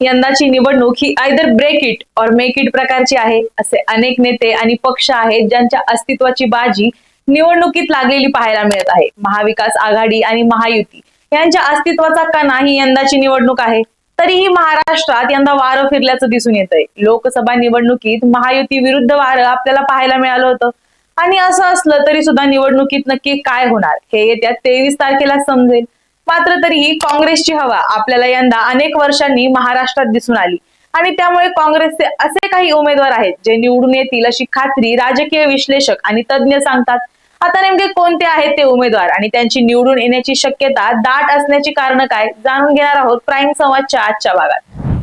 यंदाची निवडणूक ही either break it or make it प्रकारची आहे असे अनेक नेते आणि पक्ष आहेत ज्यांच्या अस्तित्वाची बाजी निवडणुकीत लागलेली पाहायला मिळत आहे. महाविकास आघाडी आणि महायुती यांच्या अस्तित्वाचा कणा ही यंदाची निवडणूक आहे. तरीही महाराष्ट्रात यंदा वारं फिरल्याचं दिसून येतंय. लोकसभा निवडणुकीत महायुती विरुद्ध वारं आपल्याला पाहायला मिळालं होतं. आणि असं असलं तरी सुद्धा निवडणुकीत नक्की काय होणार हे येत्या तेवीस तारखेला समजेल. मात्र तरीही काँग्रेसची हवा आपल्याला यंदा अनेक वर्षांनी महाराष्ट्रात दिसून आली. आणि त्यामुळे काँग्रेसचे असे काही उमेदवार आहेत जे निवडून येतील अशी खात्री राजकीय विश्लेषक आणि तज्ज्ञ सांगतात. आता नेमके कोणते आहेत ते उमेदवार आणि त्यांची निवडून येण्याची शक्यता दाट असण्याची कारण काय जाणून घेणार आहोत प्राईम संवादच्या आजच्या भागात.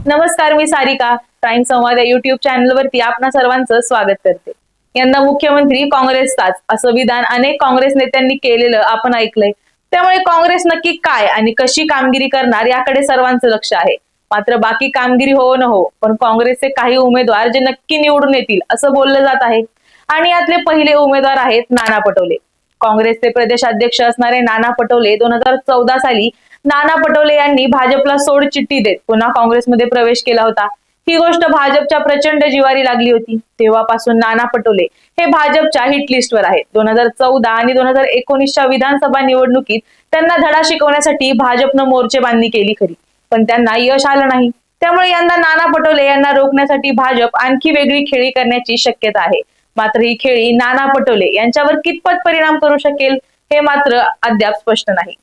नमस्कार मी सारिका. प्राईम संवाद या युट्यूब चॅनलवरती आपणा सर्वांचं स्वागत करते. यंदा मुख्यमंत्री काँग्रेसचाच असं विधान अनेक काँग्रेस नेत्यांनी केलेलं आपण ऐकलंय. त्यामुळे काँग्रेस नक्की काय आणि कशी कामगिरी करणार याकडे सर्वांचं लक्ष आहे. मात्र बाकी कामगिरी हो न हो पण काँग्रेसचे काही उमेदवार जे नक्की निवडून येतील असं बोललं जात आहे. आणि यातले पहिले उमेदवार आहेत नाना पटोले. काँग्रेसचे प्रदेशाध्यक्ष असणारे नाना पटोले दोन हजार चौदा साली नाना पटोले यांनी भाजपला सोड चिठ्ठी देत पुन्हा काँग्रेसमध्ये प्रवेश केला होता. ही गोष्ट भाजपच्या प्रचंड जिवारी लागली होती. तेव्हापासून नाना पटोले हे भाजपच्या हिट लिस्टवर आहेत. दोन हजार चौदा आणि दोन हजार एकोणीसच्या विधानसभा निवडणुकीत त्यांना धडा शिकवण्यासाठी भाजपनं मोर्चे बांधणी केली खरी. पण त्यांना यश आलं नाही. त्यामुळे यंदा नाना पटोले यांना रोखण्यासाठी भाजप आणखी वेगळी खेळी करण्याची शक्यता आहे. मात्र ही खेळी नाना पटोले यांच्यावर कितपत परिणाम करू शकेल हे मात्र अद्याप स्पष्ट नाही.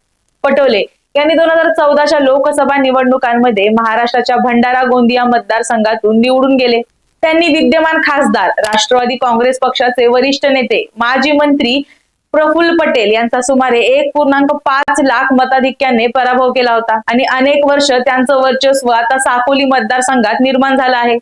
पटोले यांनी दोन हजार चौदाच्या लोकसभा निवडणुकांमध्ये महाराष्ट्राच्या भंडारा गोंदिया मतदारसंघातून निवडून गेले. त्यांनी विद्यमान खासदार राष्ट्रवादी काँग्रेस पक्षाचे वरिष्ठ नेते माजी मंत्री प्रफुल्ल पटेल यांचा सुमारे एक पूर्णांक पाच लाख मताधिक्याने पराभव केला होता आणि अनेक वर्ष त्यांचं वर्चस्व आता साकोली मतदारसंघात निर्माण झालं आहे.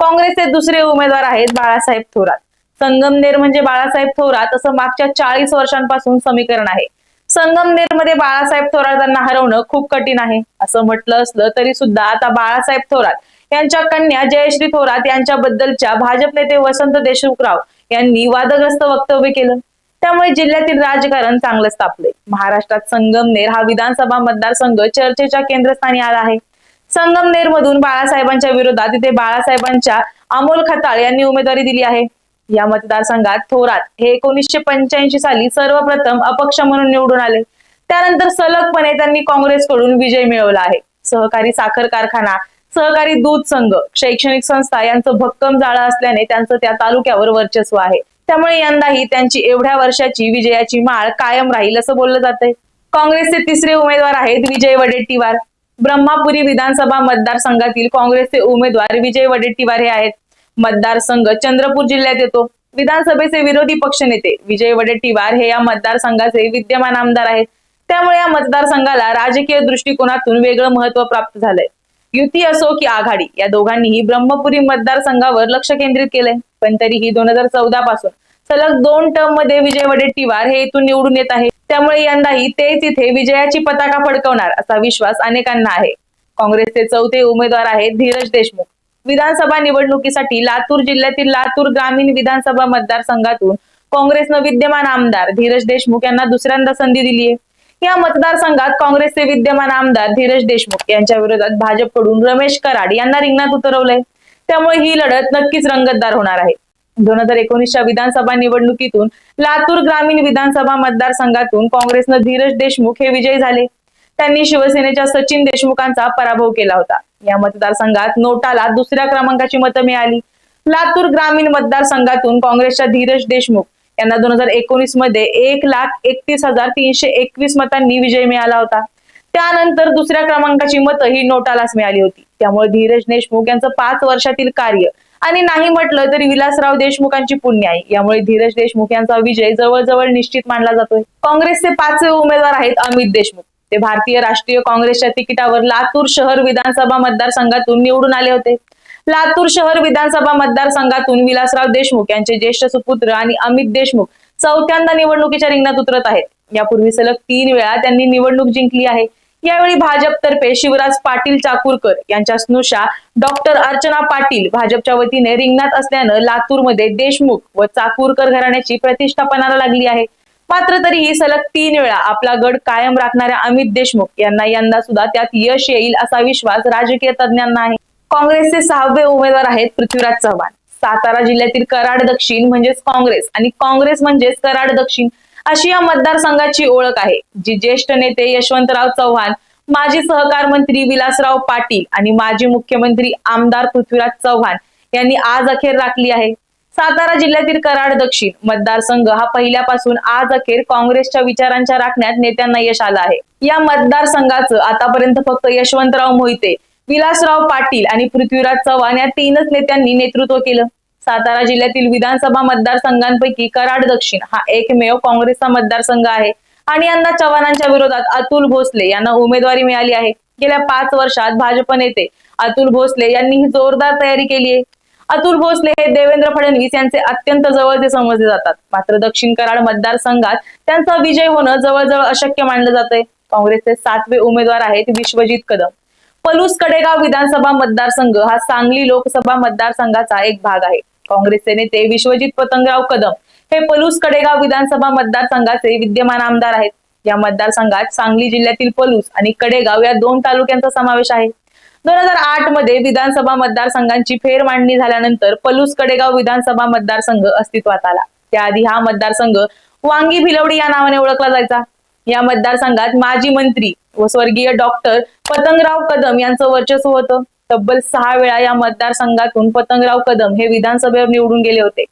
काँग्रेसचे दुसरे उमेदवार आहेत बाळासाहेब थोरात. संगमनेर म्हणजे बाळासाहेब थोरात असं मागच्या चाळीस वर्षांपासून समीकरण आहे. संगमनेरमध्ये बाळासाहेब थोरातांना हरवणं खूप कठीण आहे. असं म्हटलं असलं तरी सुद्धा आता बाळासाहेब थोरात यांच्या कन्या जयश्री थोरात यांच्याबद्दलच्या भाजप नेते वसंत देशमुखराव यांनी वादग्रस्त वक्तव्य केलं. त्यामुळे जिल्ह्यातील राजकारण चांगलंच तापले महाराष्ट्रात संगमनेर हा विधानसभा मतदारसंघ चर्चेच्या केंद्रस्थानी आला आहे. संगमनेर मधून बाळासाहेबांच्या विरोधात इथे बाळासाहेबांच्या अमोल खताळ यांनी उमेदवारी दिली आहे. या मतदारसंघात थोरात हे एकोणीसशे पंच्याऐंशी साली सर्वप्रथम अपक्ष म्हणून निवडून आले. त्यानंतर सलगपणे त्यांनी काँग्रेसकडून विजय मिळवला आहे. सहकारी साखर कारखाना सहकारी दूध संघ शैक्षणिक संस्था यांचं भक्कम जाळं असल्याने त्यांचं त्या तालुक्यावर वर्चस्व आहे. त्यामुळे यंदाही त्यांची एवढ्या वर्षाची विजयाची माळ कायम राहील असं बोललं जातंय. काँग्रेसचे तिसरे उमेदवार आहेत विजय वडेट्टीवार. ब्रह्मापुरी विधानसभा मतदारसंघातील काँग्रेसचे उमेदवार विजय वडेट्टीवार हे आहेत. मतदारसंघ चंद्रपूर जिल्ह्यात येतो. विधानसभेचे विरोधी पक्षनेते विजय वडेट्टीवार हे या मतदारसंघाचे विद्यमान आमदार आहेत. त्यामुळे या मतदारसंघाला राजकीय दृष्टिकोनातून वेगळं महत्त्व प्राप्त झालंय. युती असो की आघाडी या दोघांनीही ब्रह्मपुरी मतदारसंघावर लक्ष केंद्रित केलंय. पण तरीही दोन हजार चौदा पासून सलग दोन टर्ममध्ये विजय वडेट्टीवार हे इथून निवडून येत आहे त्यामुळे यंदाही तेच इथे विजयाची पताका फडकवणार असा विश्वास अनेकांना आहे. काँग्रेसचे चौथे उमेदवार आहेत धीरज देशमुख. विधानसभा निवडणुकीसाठी लातूर जिल्ह्यातील लातूर ग्रामीण विधानसभा मतदारसंघातून काँग्रेसनं विद्यमान आमदार धीरज देशमुख यांना दुसऱ्यांदा संधी दिली आहे. या मतदारसंघात काँग्रेसचे विद्यमान आमदार धीरज देशमुख यांच्या विरोधात भाजपकडून रमेश कराड यांना रिंगणात उतरवलंय. त्यामुळे ही लढत नक्कीच रंगतदार होणार आहे. दोन हजार एकोणीसच्या विधानसभा निवडणुकीतून लातूर ग्रामीण विधानसभा मतदारसंघातून काँग्रेसनं धीरज देशमुख हे विजयी झाले. त्यांनी शिवसेनेच्या सचिन देशमुखांचा पराभव केला होता. या मतदारसंघात नोटाला दुसऱ्या क्रमांकाची मतं मिळाली. लातूर ग्रामीण मतदारसंघातून काँग्रेसच्या धीरज देशमुख यांना दोन हजार एकोणीसमध्ये एक लाख एकतीस हजार तीनशे एकवीस मतांनी विजय मिळाला होता. त्यानंतर दुसऱ्या क्रमांकाची मतं ही नोटालाच मिळाली होती. त्यामुळे धीरज देशमुख यांचं पाच वर्षातील कार्य आणि नाही म्हटलं तरी विलासराव देशमुखांची पुण्य आहे यामुळे धीरज देशमुख यांचा विजय जवळजवळ निश्चित मानला जातोय. काँग्रेसचे पाचवे उमेदवार आहेत अमित देशमुख. ते भारतीय राष्ट्रीय काँग्रेसच्या तिकिटावर लातूर शहर विधानसभा मतदारसंघातून निवडून आले होते. लातूर शहर विधानसभा मतदारसंघातून विलासराव देशमुख यांचे ज्येष्ठ सुपुत्र आणि अमित देशमुख चौथ्यांदा निवडणुकीच्या रिंगणात उतरत आहेत. यापूर्वी सलग तीन वेळा त्यांनी निवडणूक जिंकली आहे. यावेळी भाजपतर्फे शिवराज पाटील चाकूरकर यांच्या स्नुषा डॉक्टर अर्चना पाटील भाजपच्या वतीने रिंगणात असल्यानं लातूरमध्ये देशमुख व चाकूरकर घराण्याची प्रतिष्ठा पणाला लागली आहे. मात्र तरीही सलग तीन वेळा आपला गड कायम राखणाऱ्या अमित देशमुख यांना यंदा सुद्धा त्यात यश येईल असा विश्वास राजकीय तज्ञांना आहे. काँग्रेसचे सहावे उमेदवार आहेत पृथ्वीराज चव्हाण. सातारा जिल्ह्यातील कराड दक्षिण म्हणजेच काँग्रेस आणि काँग्रेस म्हणजेच कराड दक्षिण अशी या मतदारसंघाची ओळख आहे जी ज्येष्ठ नेते यशवंतराव चव्हाण माजी सहकार मंत्री विलासराव पाटील आणि माजी मुख्यमंत्री आमदार पृथ्वीराज चव्हाण यांनी आज अखेर राखली आहे. सातारा जिल्ह्यातील कराड दक्षिण मतदारसंघ हा पहिल्यापासून आज अखेर काँग्रेसच्या विचारांच्या राखण्यात नेत्यांना यश आलं आहे. या मतदारसंघाचं आतापर्यंत फक्त यशवंतराव मोहिते विलासराव पाटील आणि पृथ्वीराज चव्हाण या तीनच नेत्यांनी नेतृत्व केलं. सातारा जिल्ह्यातील विधानसभा मतदारसंघांपैकी कराड दक्षिण हा एकमेव काँग्रेसचा मतदारसंघ आहे आणि यंदा चव्हाणांच्या विरोधात अतुल भोसले यांना उमेदवारी मिळाली आहे. गेल्या पाच वर्षात भाजप नेते अतुल भोसले यांनी ही जोरदार तयारी केली आहे. अतुल भोसले हे देवेंद्र फडणवीस यांचे अत्यंत जवळचे समजले जातात. मात्र दक्षिण कराड मतदारसंघात त्यांचा विजय होणं जवळजवळ अशक्य मानलं जातंय. काँग्रेसचे सातवे उमेदवार आहेत विश्वजित कदम. पलूस कडेगाव विधानसभा मतदारसंघ हा सांगली लोकसभा मतदारसंघाचा एक भाग आहे. काँग्रेसचे नेते विश्वजित पतंगराव कदम हे पलूस कडेगाव विधानसभा मतदारसंघाचे विद्यमान आमदार आहेत. या मतदारसंघात सांगली जिल्ह्यातील पलूस आणि कडेगाव या दोन तालुक्यांचा समावेश आहे. दोन हजार आठमध्ये विधानसभा मतदारसंघांची फेर मांडणी झाल्यानंतर पलूस कडेगाव विधानसभा मतदारसंघ अस्तित्वात आला. त्याआधी हा मतदारसंघ वांगी भिलवडी या नावाने ओळखला जायचा. या मतदारसंघात माजी मंत्री व स्वर्गीय डॉक्टर पतंगराव कदम यांचं वर्चस्व होतं. तब्बल सहा वेळा या मतदारसंघातून पतंगराव कदम हे विधानसभेवर निवडून गेले होते.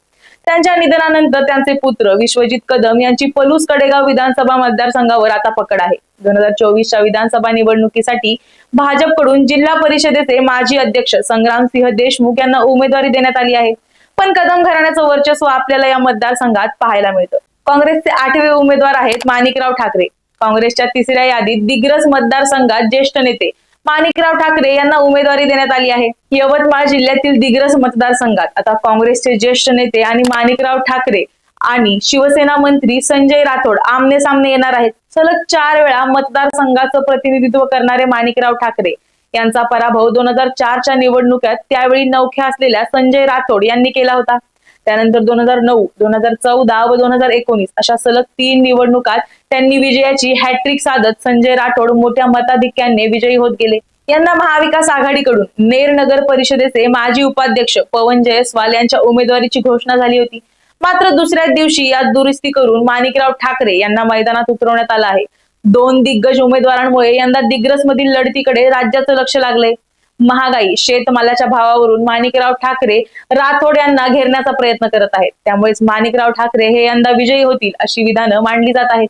त्यांच्या निधनानंतर त्यांचे पुत्र विश्वजित कदम यांची पलूस कडेगाव विधानसभा मतदारसंघावर आता पकड आहे. दोन हजार चोवीसच्या विधानसभा निवडणुकीसाठी भाजपकडून जिल्हा परिषदेचे माजी अध्यक्ष संग्रामसिंह देशमुख यांना उमेदवारी देण्यात आली आहे. पण कदम घराण्याचं वर्चस्व आपल्याला या मतदारसंघात पाहायला मिळतं. काँग्रेसचे आठवे उमेदवार आहेत माणिकराव ठाकरे. काँग्रेसच्या तिसऱ्या यादीत दिग्रस मतदारसंघात ज्येष्ठ नेते माणिकराव ठाकरे यांना उमेदवारी देण्यात आली आहे. यवतमाळ जिल्ह्यातील दिग्रस मतदारसंघात आता काँग्रेसचे ज्येष्ठ नेते आणि माणिकराव ठाकरे आणि शिवसेना मंत्री संजय राठोड आमने सामने येणार आहेत. सलग चार वेळा मतदारसंघाचं प्रतिनिधित्व करणारे माणिकराव ठाकरे यांचा पराभव दोन हजार चारच्या निवडणुकीत त्यावेळी नौख्या असलेल्या संजय राठोड यांनी केला होता. त्यानंतर दोन हजार नऊ दोन हजार चौदा व दोन हजार एकोणीस अशा सलग तीन निवडणुकात त्यांनी विजयाची हॅट्रिक साधत संजय राठोड मोठ्या मताधिक्याने विजयी होत गेले. यांना महाविकास आघाडीकडून नेर नगर परिषदेचे माजी उपाध्यक्ष पवन जयस्वाल यांच्या उमेदवारीची घोषणा झाली होती. मात्र दुसऱ्याच दिवशी यात दुरुस्ती करून माणिकराव ठाकरे यांना मैदानात उतरवण्यात आलं आहे. दोन दिग्गज उमेदवारांमुळे यंदा दिग्रस मधील लढतीकडे राज्याचं लक्ष लागलंय. महागाई शेतमालाच्या भावावरून माणिकराव ठाकरे राठोड यांना घेरण्याचा प्रयत्न करत आहेत. त्यामुळेच माणिकराव ठाकरे हे यंदा विजयी होतील अशी विधानं मांडली जात आहेत.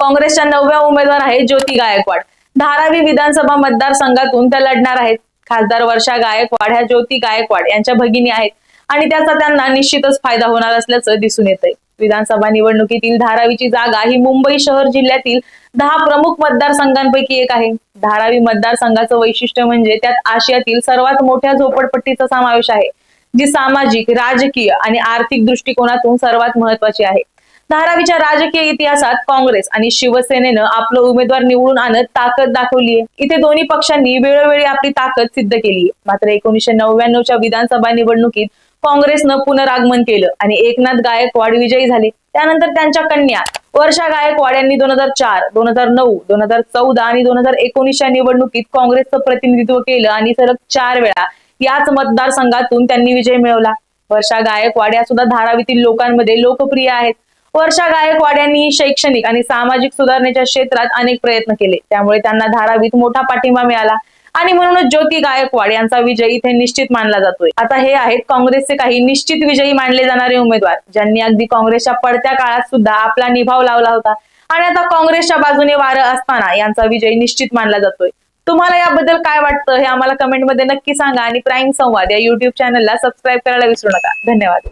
काँग्रेसच्या नवव्या उमेदवार आहेत ज्योती गायकवाड. धारावी विधानसभा मतदारसंघातून त्या लढणार आहेत. खासदार वर्षा गायकवाड ह्या ज्योती गायकवाड यांच्या भगिनी आहेत. आणि त्याचा त्यांना निश्चितच फायदा होणार असल्याचं दिसून येतंय. विधानसभा निवडणुकीतील धारावीची जागा ही मुंबई शहर जिल्ह्यातील दहा प्रमुख मतदारसंघांपैकी एक आहे. धारावी मतदारसंघाचं वैशिष्ट्य म्हणजे त्यात आशियातील सर्वात मोठ्या झोपडपट्टीचा समावेश आहे जी सामाजिक राजकीय आणि आर्थिक दृष्टिकोनातून सर्वात महत्वाची आहे. धारावीच्या राजकीय इतिहासात काँग्रेस आणि शिवसेनेनं आपलं उमेदवार निवडून आणत ताकद दाखवली आहे. इथे दोन्ही पक्षांनी वेळोवेळी आपली ताकद सिद्ध केली मात्र एकोणीसशे नव्याण्णवच्या विधानसभा निवडणुकीत काँग्रेसनं पुनरागमन केलं. आणि एकनाथ गायकवाड विजयी झाले. त्यानंतर त्यांच्या कन्या वर्षा गायकवाड यांनी दोन हजार चार दोन हजार नऊ दोन हजार चौदा आणि दोन हजार एकोणीसच्या निवडणुकीत काँग्रेसचं प्रतिनिधित्व केलं आणि सलग चार वेळा याच मतदारसंघातून त्यांनी विजय मिळवला. वर्षा गायकवाड या सुद्धा धारावीतील लोकांमध्ये लोकप्रिय आहेत. वर्षा गायकवाड यांनी शैक्षणिक आणि सामाजिक सुधारणेच्या क्षेत्रात अनेक प्रयत्न केले. त्यामुळे त्यांना धारावीत मोठा पाठिंबा मिळाला. आणि म्हणूनच ज्योती गायकवाड यांचा विजय इथे निश्चित मानला जातोय. आता हे आहेत काँग्रेसचे काही निश्चित विजयी मानले जाणारे उमेदवार ज्यांनी अगदी काँग्रेसच्या पडत्या काळात सुद्धा आपला निभाव लावला होता. आणि आता काँग्रेसच्या बाजूने वारं असताना यांचा विजय निश्चित मानला जातोय. तुम्हाला याबद्दल काय वाटतं हे आम्हाला कमेंटमध्ये नक्की सांगा आणि प्राईम संवाद या युट्यूब चॅनलला सबस्क्राईब करायला विसरू नका. धन्यवाद.